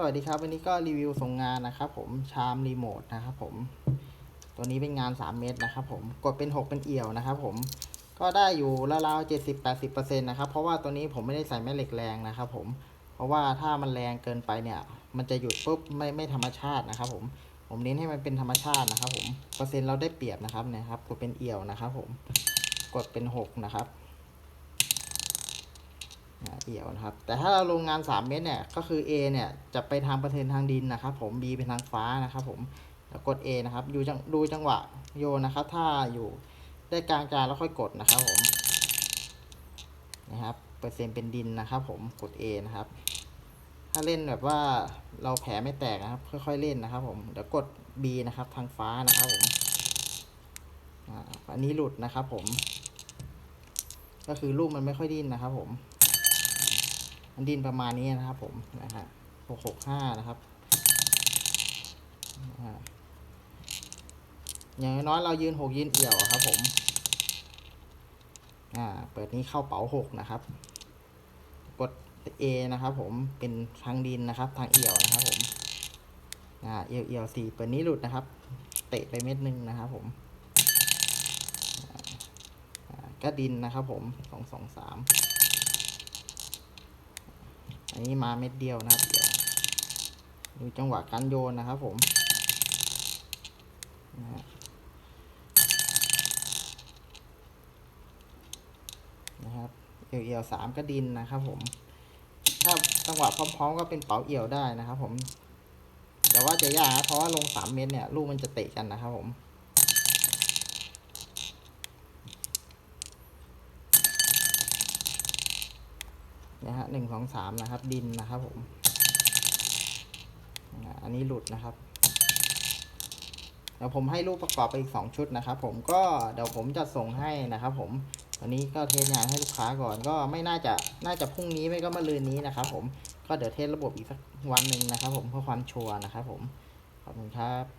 สวัสดีครับ วันนี้ก็รีวิวส่งงานนะครับผมชามรีโมทนะครับผม ตัวนี้เป็นงาน 3 เมตรนะครับผมกดเป็น 6 เป็นเอี่ยวนะครับผมก็ได้อยู่ราวๆ70-80%นต์นะครับเพราะว่าตัวนี้ผมไม่ได้ใส่แม่เหล็กแรงนะครับผมเพราะว่าถ้ามันแรงเกินไปเนี่ย มันจะหยุดปุ๊บไม่ไม่ธรรมชาตินะครับผมผมเน้นให้มันเป็นธรรมชาตินะครับผมเปอร์เซ็นต์เราได้เปรียบนะครับเนี่ยครับกดเป็นเอี่ยวนะครับผมกดเป็น 6 นะครับ เกี่ยวนะครับ แต่ถ้าเราลงงาน 3 เมตรเนี่ยก็คือ A เนี่ยจะไปทางเปอร์เซ็นต์ทางดินนะครับผม B เป็นทางฟ้านะครับผมแล้วกด A นะครับดูจังดูจังหวะโยนนะครับ ถ้าอยู่ได้กลางจานแล้วค่อยกดนะครับผมนะครับเปอร์เซ็นต์เป็นดินนะครับ ผมกด A นะครับ ถ้าเล่นแบบว่าเราแผลไม่แตกนะครับ ค่อยๆเล่นนะครับ ผมเดี๋ยวกด B นะครับ ทางฟ้านะครับผมอันนี้หลุดนะครับผม ก็คือลูกมันไม่ค่อยดิ้นนะครับผม มันดินประมาณนี้นะครับผมนะฮะหกหกห้านะครับอย่างน้อยเรายืนหกยืนเอี่ยวครับผม อ่า เปิดนี้เข้าเป๋าหกนะครับ กด A นะครับผม เป็นทางดินนะครับ ทางเอี่ยวนะครับผม อ่า เอี่ยวเอี่ยวสี่เปิดนี้หลุดนะครับ เตะไปเม็ดหนึ่งนะครับผมอ่าก็ดินนะครับผมสองสองสาม อันนี้มาเม็ดเดียวนะครับเดี๋ยวดูจังหวะการโยนนะครับผมนะฮะนะครับเอี่ยวเอี่ยวสามก็ดินนะครับผม ถ้าจังหวะพร้อมๆ ก็เป็นเป๋าเอี่ยวได้นะครับผม แต่ว่าจะยากนะเพราะว่าลงสามเม็ดเนี่ยลูกมันจะเตะกันนะครับผม นะฮะหนึ่งสองสามนะครับ ดินนะครับผมอันนี้หลุดนะครับเดี๋ยวผมให้รูปประกอบไปอีกสองชุดนะครับ ผมก็เดี๋ยวผมจะส่งให้นะครับ ผมวันนี้ก็เทสงานให้ลูกค้าก่อนก็ไม่น่าจะน่าจะพรุ่งนี้ไม่ก็มะรืนนี้นะครับ ผมก็เดี๋ยวเทสระบบอีกสักวันหนึ่งนะครับ ผมเพื่อความชัวร์นะครับ ผมขอบคุณครับ